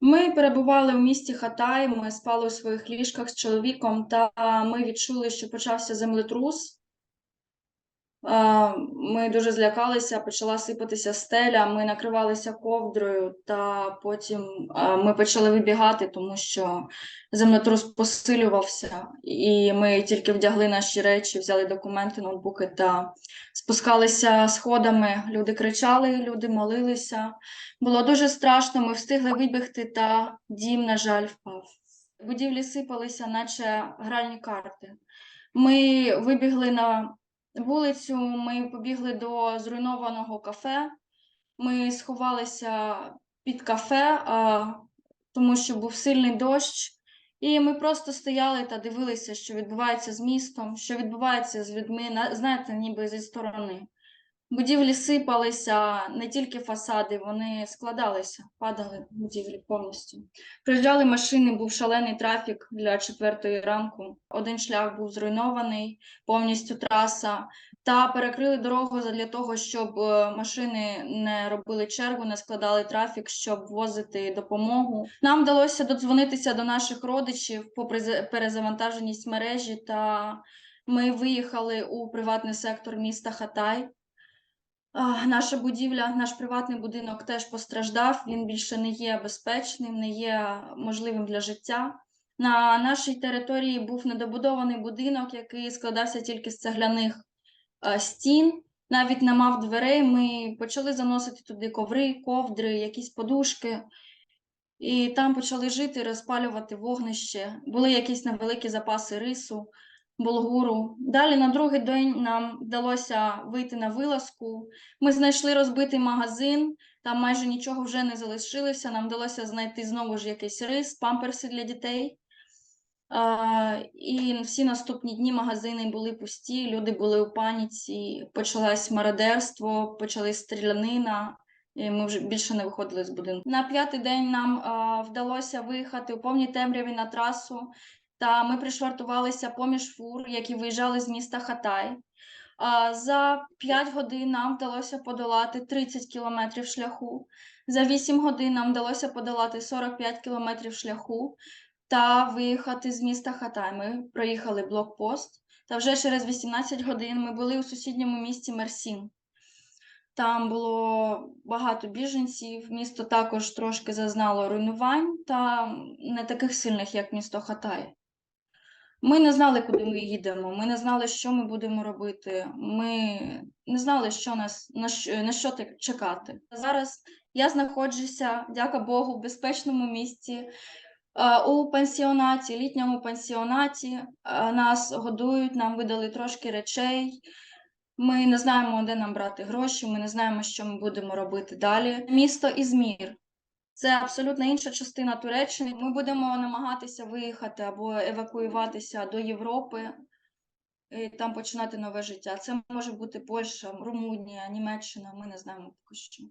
Ми перебували в місті Хатай, ми спали у своїх ліжках з чоловіком, та ми відчули, що почався землетрус. Ми дуже злякалися, почала сипатися стеля, ми накривалися ковдрою, та потім ми почали вибігати, тому що землетрус посилювався, і ми тільки вдягли наші речі, взяли документи, ноутбуки та спускалися сходами. Люди кричали, люди молилися. Було дуже страшно, ми встигли вибігти, та дім, на жаль, впав. Будівлі сипалися, наче гральні карти. Ми вибігли на вулицю, ми побігли до зруйнованого кафе. Ми сховалися під кафе, а, тому що був сильний дощ. І ми просто стояли та дивилися, що відбувається з містом, що відбувається з людьми, на- знаєте, ніби зі сторони. Будівлі сипалися, не тільки фасади, вони складалися, падали будівлі повністю. Приїжджали машини, був шалений трафік для четвертої ранку. Один шлях був зруйнований, повністю траса, та перекрили дорогу для того, щоб е, машини не робили чергу, не складали трафік, щоб возити допомогу. Нам вдалося додзвонитися до наших родичів попри перезавантаженість мережі, та ми виїхали у приватний сектор міста Хатай. Наша будівля, наш приватний будинок теж постраждав. Він більше не є безпечним, не є можливим для життя. На нашій території був недобудований будинок, який складався тільки з цегляних стін. Навіть не мав дверей. Ми почали заносити туди коври, ковдри, якісь подушки. І там почали жити, розпалювати вогнище. Були якісь невеликі запаси рису, булгуру. Далі на другий день нам вдалося вийти на вилазку. Ми знайшли розбитий магазин, там майже нічого вже не залишилося. Нам вдалося знайти знову ж якийсь рис, памперси для дітей. І всі наступні дні магазини були пусті, люди були у паніці, почалось мародерство, почалась стрілянина. І ми вже більше не виходили з будинку. На п'ятий день нам а, вдалося виїхати у повній темряві на трасу, та ми пришвартувалися поміж фур, які виїжджали з міста Хатай. За 5 годин нам вдалося подолати 30 кілометрів шляху. За 8 годин нам вдалося подолати 45 кілометрів шляху та виїхати з міста Хатай. Ми проїхали блокпост. Та вже через 18 годин ми були у сусідньому місті Мерсін. Там було багато біженців, місто також трошки зазнало руйнувань, та не таких сильних, як місто Хатай. Ми не знали, куди ми їдемо, ми не знали, що ми будемо робити. Ми не знали, що нас на що, на що чекати. Зараз я знаходжуся, дяка Богу, в безпечному місці. е, У пансіонаті, літньому пансіонаті Е, нас годують, нам видали трошки речей. Ми не знаємо, де нам брати гроші, ми не знаємо, що ми будемо робити далі. Місто Ізмір. Це абсолютно інша частина Туреччини. Ми будемо намагатися виїхати або евакуюватися до Європи і там починати нове життя. Це може бути Польща, Румунія, Німеччина. Ми не знаємо поки що.